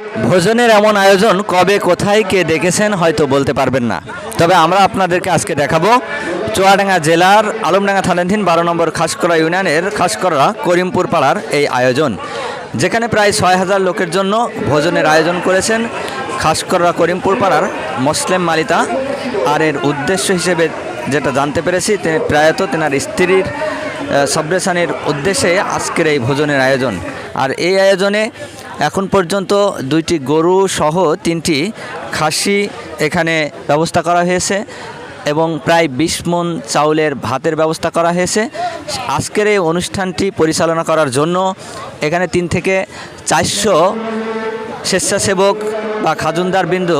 ভোজনের এমন আয়োজন কবে, কোথায়, কে দেখেছেন হয়তো বলতে পারবেন না। তবে আমরা আপনাদেরকে আজকে দেখাবো চুয়াডাঙ্গা জেলার আলমডাঙ্গা থানাধীন বারো নম্বর খাসকরা ইউনিয়নের খাসকরা করিমপুর পাড়ার এই আয়োজন, যেখানে প্রায় ছয় হাজার লোকের জন্য ভোজনের আয়োজন করেছেন খাসকরা করিমপুর পাড়ার মুসলিম মালিতা। আর এর উদ্দেশ্য হিসেবে যেটা জানতে পেরেছি তিনি প্রায়ত তেনার স্ত্রীর সব্রেসানির উদ্দেশ্যে আজকের এই ভোজনের আয়োজন। আর এই আয়োজনে এখন পর্যন্ত দুইটি গরু সহ তিনটি খাসি এখানে ব্যবস্থা করা হয়েছে এবং প্রায় বিশ মন চাউলের ভাতের ব্যবস্থা করা হয়েছে। আজকের এই অনুষ্ঠানটি পরিচালনা করার জন্য এখানে তিন থেকে চারশো স্বেচ্ছাসেবক বা খাজুনদার বিন্দু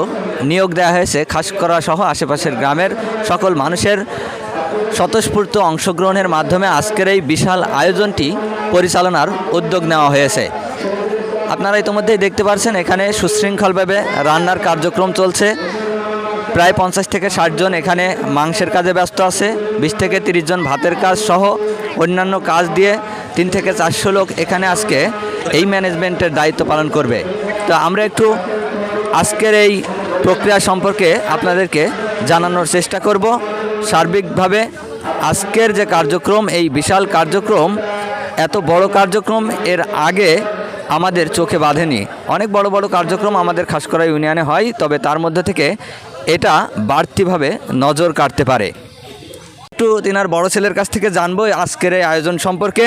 নিয়োগ দেওয়া হয়েছে। খাসকরা সহ আশেপাশের গ্রামের সকল মানুষের স্বতঃস্ফূর্ত অংশগ্রহণের মাধ্যমে আজকের এই বিশাল আয়োজনটি পরিচালনার উদ্যোগ নেওয়া হয়েছে। আপনারা ইতিমধ্যেই দেখতে পাচ্ছেন এখানে সুশৃঙ্খলভাবে রান্নার কার্যক্রম চলছে। প্রায় পঞ্চাশ থেকে ষাট জন এখানে মাংসের কাজে ব্যস্ত আছে, বিশ থেকে তিরিশ জন ভাতের কাজ সহ অন্যান্য কাজ দিয়ে তিন থেকে চারশো লোক এখানে আজকে এই ম্যানেজমেন্টের দায়িত্ব পালন করবে। তো আমরা একটু আজকের এই প্রক্রিয়া সম্পর্কে আপনাদেরকে জানানোর চেষ্টা করব। সার্বিকভাবে আজকের যে কার্যক্রম, এই বিশাল কার্যক্রম, এত বড় কার্যক্রম, এর আগে আমাদের চোখে বাঁধেনি। অনেক বড় বড় কার্যক্রম আমাদের খাসকরা ইউনিয়নে হয় তবে তার মধ্যে থেকে এটা বাড়তিভাবে নজর কাটতে পারে। একটু তিনার বড় ছেলের কাছ থেকে জানব আজকের এই আয়োজন সম্পর্কে।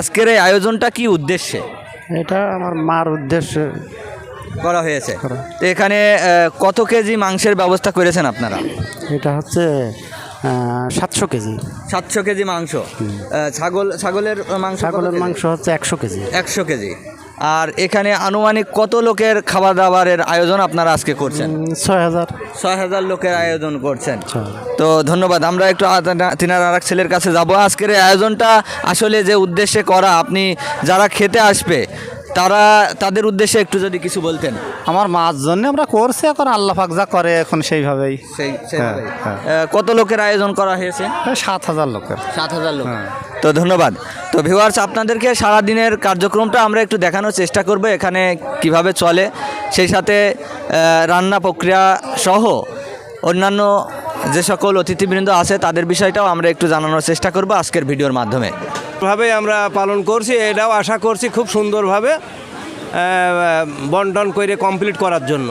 আজকের এই আয়োজনটা কি উদ্দেশ্যে? এটা আমার মার উদ্দেশ্যে করা হয়েছে। তো এখানে কত কেজি মাংসের ব্যবস্থা করেছেন আপনারা? এটা হচ্ছে সাতশো কেজি। সাতশো কেজি মাংস। ছাগল ছাগলের মাংস ছাগলের মাংস হচ্ছে একশো কেজি। একশো কেজি। আর এখানে আনুমানিক কত লোকের খাবার দাবারের আয়োজন আপনারা আজকে করছেন? ছয় হাজার। ছয় হাজার লোকের আয়োজন করছেন। তো ধন্যবাদ আমরা একটু তিনার আর এক ছেলের কাছে যাব। আজকের এই আয়োজনটা আসলে যে উদ্দেশ্যে করা আপনি যারা খেতে আসবে তারা তাদের উদ্দেশ্যে একটু যদি কিছু বলতেন। আমার মার জন্য আমরা করছি এখন আল্লাহ যা করে এখন সেইভাবেই। সেই। হ্যাঁ। আহ, কত লোকের আয়োজন করা হয়েছে? সাত হাজার লোকের। সাত হাজার লোক। হ্যাঁ। তো ধন্যবাদ। তো ভিউয়ার্স আপনাদেরকে সারা দিনের কার্যক্রমটা আমরা একটু দেখানোর চেষ্টা করব এখানে কীভাবে চলে। সেই সাথে রান্না প্রক্রিয়া সহ অন্যান্য যে সকল অতিথিবৃন্দ আছে, তাদের বিষয়টাও আমরা একটু জানানোর চেষ্টা করব আজকের ভিডিওর মাধ্যমে। ভাবে আমরা পালন করছি, এটাও আশা করছি খুব সুন্দরভাবে বন্টন করে কমপ্লিট করার জন্য।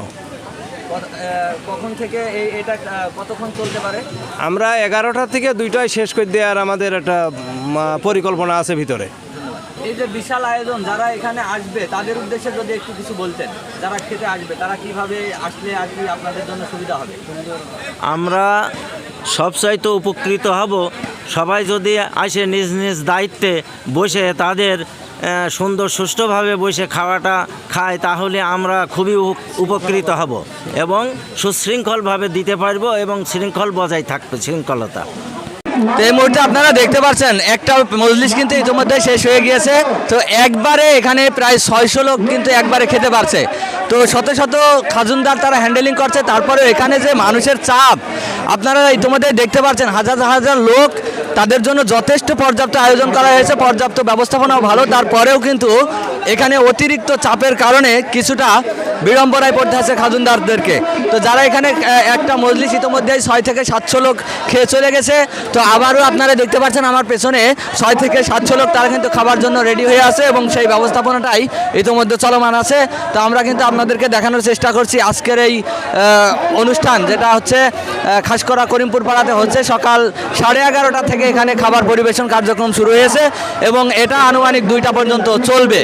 কখন থেকে এই এটা কতক্ষণ চলতে পারে? আমরা এগারোটা থেকে দুইটায় শেষ করে দেওয়ার আমাদের একটা পরিকল্পনা আছে ভিতরে। এই যে বিশাল আয়োজন যারা এখানে আসবে তাদের উদ্দেশ্যে যদি একটু কিছু বলতেন যারা খেতে আসবে তারা কীভাবে আসলে আর আপনাদের জন্য সুবিধা হবে? আমরা সবচাইতে উপকৃত হব সবাই যদি আসে নিজ নিজ দায়িত্বে বসে তাদের সুন্দর সুষ্ঠুভাবে বসে খাওয়াটা খায়, তাহলে আমরা খুবই উপকৃত হব এবং সুশৃঙ্খলভাবে দিতে পারব এবং শৃঙ্খল বজায় থাকবে, শৃঙ্খলতা। তো এই মুহূর্তে আপনারা দেখতে পাচ্ছেন, একটা মজলিস কিন্তু ইতিমধ্যে শেষ হয়ে গিয়েছে। তো একবারে এখানে প্রায় ছয়শো লোক কিন্তু একবারে খেতে পারছে। তো শত শত খাজুনদার তারা হ্যান্ডেলিং করছে তারপরে এখানে যে মানুষের চাপ, আপনারা ইতিমধ্যে দেখতে পাচ্ছেন, হাজার হাজার লোক তাদের জন্য যথেষ্ট পর্যাপ্ত আয়োজন করা হয়েছে, পর্যাপ্ত ব্যবস্থাপনাও ভালো। তারপরেও কিন্তু এখানে অতিরিক্ত চাপের কারণে কিছুটা বিড়ম্বনায় পড়তে আছে খাজুনদারদেরকে। তো যারা এখানে একটা মজলিস ইতিমধ্যেই ছয় থেকে সাতশো লোক খেয়ে চলে গেছে। তো আবারও আপনারা দেখতে পাচ্ছেন আমার পেছনে ছয় থেকে সাতশো লোক, তারা কিন্তু খাবার জন্য রেডি হয়ে আছে এবং সেই ব্যবস্থাপনাটাই ইতিমধ্যে চলমান আছে। তো আমরা কিন্তু আপনাদেরকে দেখানোর চেষ্টা করছি আজকের এই অনুষ্ঠান, যেটা হচ্ছে খাসকরা করিমপুর পাড়াতে হচ্ছে। সকাল সাড়ে এগারোটা থেকে এখানে খাবার পরিবেশন কার্যক্রম শুরু হয়েছে এবং এটা আনুমানিক দুইটা পর্যন্ত চলবে।